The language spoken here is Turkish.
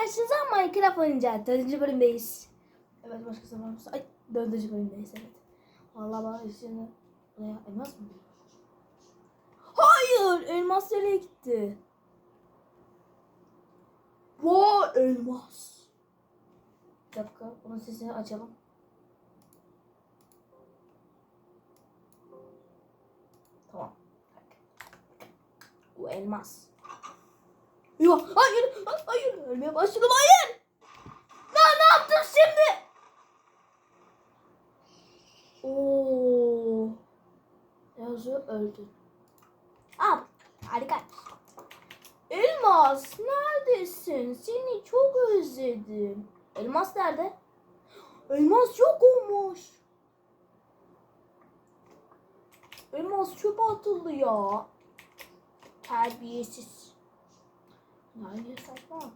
Şimdi karşınızda Minecraft oynayacağız. Dördüncü bölümdeyiz. Evet başkası var mı? Ay dördüncü bölümdeyiz evet. Vallahi bana şimdi buraya elmas mı? Hayır elmas nereye gitti? Vay elmas. Bir dakika bunun sesini açalım. Tamam. Bu elmas. Yok hayır ha- hayır ölmeye başladım hayır. Ya ne yaptın şimdi? Oo. Yazıyor öldü. Al harika. Elmas neredesin? Seni çok özledim. Elmas nerede? Elmas yok olmuş. Elmas çöpe atıldı ya. Terbiyesiz. Nerede saklan?